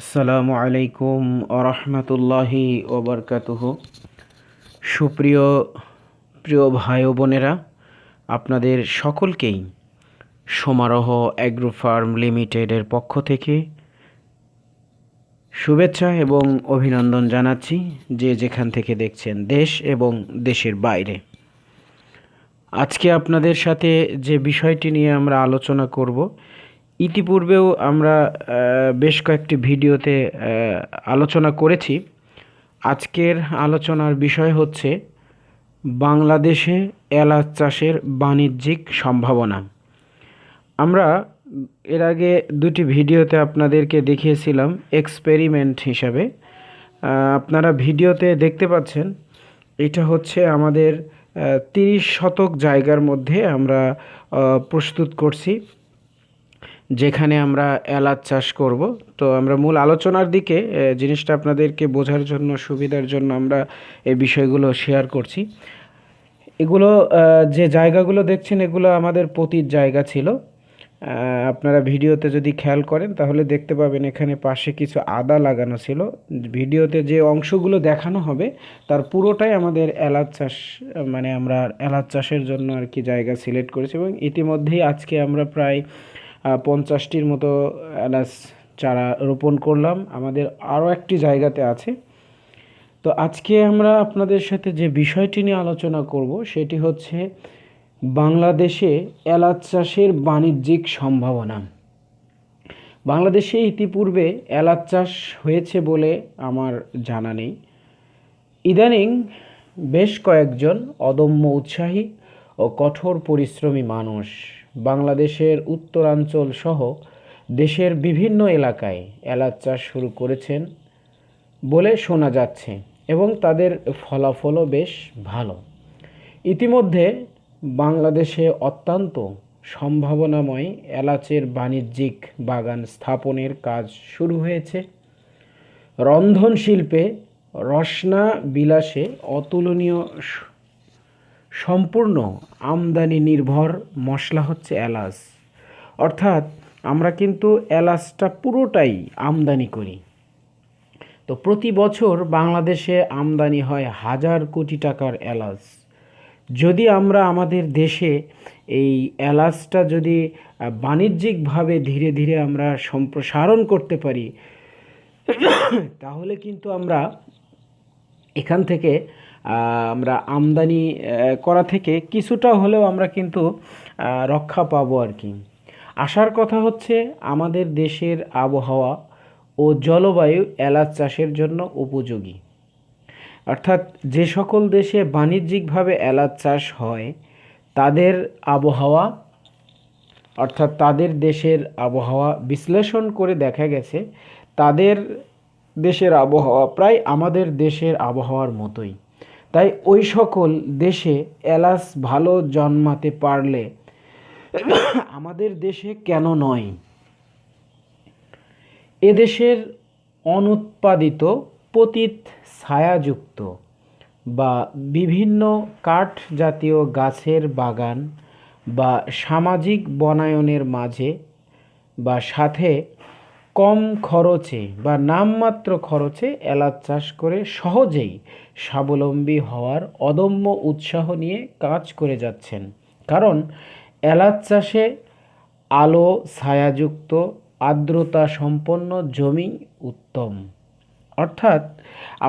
আসসালামু আলাইকুম আরহামতুল্লাহি ওবরকাতুহ। সুপ্রিয়, প্রিয় ভাই বোনেরা, আপনাদের সকলকেই সমারোহ অ্যাগ্রো ফার্ম লিমিটেডের পক্ষ থেকে শুভেচ্ছা এবং অভিনন্দন জানাচ্ছি যে যেখান থেকে দেখছেন দেশ এবং দেশের বাইরে। আজকে আপনাদের সাথে যে বিষয়টি নিয়ে আমরা আলোচনা করব ইতিপূর্বেও আমরা বেশ কয়েকটি ভিডিওতে আলোচনা করেছি। আজকের আলোচনার বিষয় হচ্ছে বাংলাদেশে এলাচ চাষের বাণিজ্যিক সম্ভাবনা। আমরা এর আগে দুটি ভিডিওতে আপনাদেরকে দেখিয়েছিলাম এক্সপেরিমেন্ট হিসাবে। আপনারা ভিডিওতে দেখতে পাচ্ছেন, এটা হচ্ছে আমাদের তিরিশ শতক জায়গার মধ্যে আমরা প্রস্তুত করছি। যেখানে আমরা এলাচ চাষ করব। তো আমরা মূল আলোচনার দিকে জিনিসটা আপনাদেরকে বোঝার জন্য, সুবিধার জন্য আমরা এই বিষয়গুলো শেয়ার করছি। এগুলো যে জায়গাগুলো দেখছেন, এগুলো আমাদের পতির জায়গা ছিল। আপনারা ভিডিওতে যদি খেয়াল করেন, তাহলে দেখতে পাবেন এখানে পাশে কিছু আদা লাগানো ছিল। ভিডিওতে যে অংশগুলো দেখানো হবে, তার পুরোটাই আমাদের এলাচ চাষ মানে আমরা এলাচ চাষের জন্য আর কি জায়গা সিলেক্ট করেছি এবং ইতিমধ্যেই আজকে আমরা প্রায় পঞ্চাশটির মতো এলাচ চারা রোপণ করলাম। আমাদের আরও একটি জায়গাতে আছে। তো আজকে আমরা আপনাদের সাথে যে বিষয়টি নিয়ে আলোচনা করব, সেটি হচ্ছে বাংলাদেশে এলাচ চাষের বাণিজ্যিক সম্ভাবনা। বাংলাদেশে ইতিপূর্বে এলাচ চাষ হয়েছে বলে আমার জানা নেই। ইদানিং বেশ কয়েকজন অদম্য উৎসাহী ও কঠোর পরিশ্রমী মানুষ বাংলাদেশের উত্তরাঞ্চল সহ দেশের বিভিন্ন এলাকায় এলাচ চাষ শুরু করেছেন বলে শোনা যাচ্ছে এবং তাদের ফলাফলও বেশ ভালো। ইতিমধ্যে বাংলাদেশে অত্যন্ত সম্ভাবনাময় এলাচের বাণিজ্যিক বাগান স্থাপনের কাজ শুরু হয়েছে। রন্ধন শিল্পে রসনা বিলাসে অতুলনীয় সম্পূর্ণ আমদানি নির্ভর মশলা হচ্ছে এলাচ। অর্থাৎ আমরা কিন্তু এলাচটা পুরোটাই আমদানি করি। তো প্রতি বছর বাংলাদেশে আমদানি হয় হাজার কোটি টাকার এলাচ। যদি আমরা আমাদের দেশে এই এলাচটা যদি বাণিজ্যিকভাবে ধীরে ধীরে আমরা সম্প্রসারণ করতে পারি, তাহলে কিন্তু আমরা এখান থেকে আমরা আমদানি করা থেকে কিছুটা হলেও আমরা কিন্তু রক্ষা পাবো আর কি। আসার কথা হচ্ছে আমাদের দেশের আবহাওয়া ও জলবায়ু এলাচ চাষের জন্য উপযোগী। অর্থাৎ যে সকল দেশে বাণিজ্যিকভাবে এলাচ চাষ হয়, তাদের আবহাওয়া, অর্থাৎ তাদের দেশের আবহাওয়া বিশ্লেষণ করে দেখা গেছে, তাদের দেশের আবহাওয়া প্রায় আমাদের দেশের আবহাওয়ার মতোই। তাই ওই সকল দেশে এলাচ ভালো জন্মাতে পারলে আমাদের দেশে কেন নয়? এদেশের অনুৎপাদিত পতিত ছায়াযুক্ত বা বিভিন্ন কাঠ জাতীয় গাছের বাগান বা সামাজিক বনায়নের মাঝে বা সাথে কম খরচে বা নামমাত্র খরচে এলাচ চাষ করে সহজেই স্বাবলম্বী হওয়ার অদম্য উৎসাহ নিয়ে কাজ করে যাচ্ছেন। কারণ এলাচ চাষে আলো, ছায়াযুক্ত, আর্দ্রতা সম্পন্ন জমি উত্তম। অর্থাৎ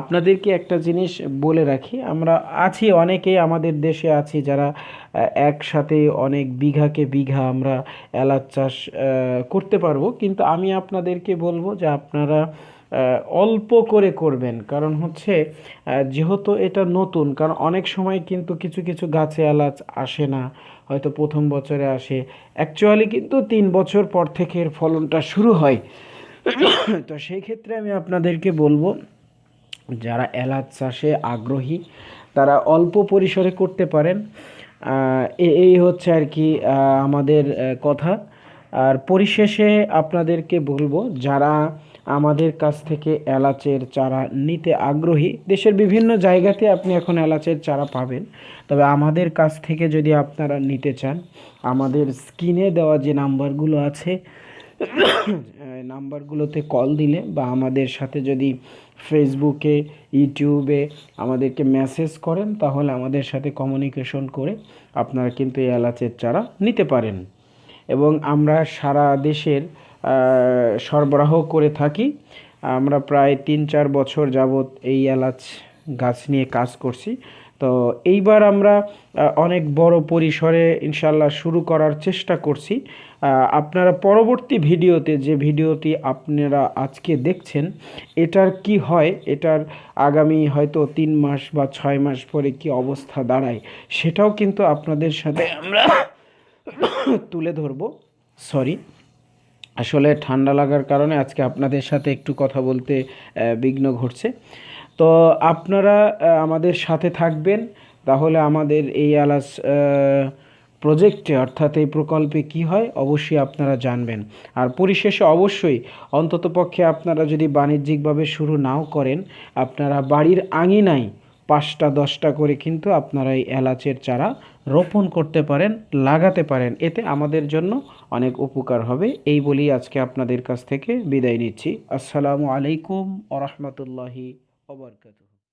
আপনাদেরকে একটা জিনিস বলে রাখি, আমরা আছি অনেকেই আমাদের দেশে আছি যারা একসাথে অনেক বিঘাকে বিঘা আমরা এলাচ চাষ করতে পারব। কিন্তু আমি আপনাদেরকে বলব যে আপনারা অল্প করে করবেন। কারণ হচ্ছে যেহেতু এটা নতুন, কারণ অনেক সময় কিন্তু কিছু কিছু গাছে এলাচ আসে না। হয়তো প্রথম বছরে আসে। অ্যাকচুয়ালি কিন্তু তিন বছর পর থেকে এর ফলনটা শুরু হয়। তো সেই ক্ষেত্রে আমি আপনাদেরকে বলব, যারা এলাচ চাষে আগ্রহী, তারা অল্প পরিসরে করতে পারেন। এই হচ্ছে আর কি আমাদের কথা। আর পরিশেষে আপনাদেরকে বলব, যারা আমাদের কাছ থেকে এলাচের চারা নিতে আগ্রহী, দেশের বিভিন্ন জায়গাতে আপনি এখন এলাচের চারা পাবেন। তবে আমাদের কাছ থেকে যদি আপনারা নিতে চান, আমাদের স্ক্রিনে দেওয়া যে নাম্বারগুলো আছে নাম্বারগুলোতে কল দিলে বা আমাদের সাথে যদি ফেসবুকে ইউটিউবে আমাদেরকে মেসেজ করেন, তাহলে আমাদের সাথে কমিউনিকেশন করে আপনারা কিন্তু এই এলাচের চারা নিতে পারেন। এবং আমরা সারা দেশের সরবরাহ করে থাকি। আমরা প্রায় তিন চার বছর যাবৎ এই এলাচ গাছ নিয়ে কাজ করছি। তো এইবার আমরা অনেক বড় পরিসরে ইনশাল্লাহ শুরু করার চেষ্টা করছি। আপনারা পরবর্তী ভিডিওতে যে ভিডিওটি আপনারা আজকে দেখছেন, এটার কি হয়, এটার আগামী হয়তো তিন মাস বা ছয় মাস পরে কি অবস্থা দাঁড়ায়, সেটাও কিন্তু আপনাদের সাথে আমরা তুলে ধরবো। সরি, আসলে ঠান্ডা লাগার কারণে আজকে আপনাদের সাথে একটু কথা বলতে বিঘ্ন ঘটছে। তো আপনারা আমাদের সাথে থাকবেন। তাহলে আমাদের এই আলাস প্রজেক্টে অর্থাৎ এই প্রকল্পে কি হয়, অবশ্যই আপনারা জানবেন। আর পরিশেষে অবশ্যই অন্ততপক্ষে আপনারা যদি বাণিজ্যিকভাবে শুরু নাও করেন, আপনারা বাড়ির আঙিনায় পাঁচটা, দশটা করে কিন্তু আপনারা এই এলাচের চারা রোপণ করতে পারেন, লাগাতে পারেন। এতে আমাদের জন্য অনেক উপকার হবে। এই বলেই আজকে আপনাদের কাছ থেকে বিদায় নিচ্ছি। আসসালামু আলাইকুম আ রহমতুল্লাহি ওবরকাতুহ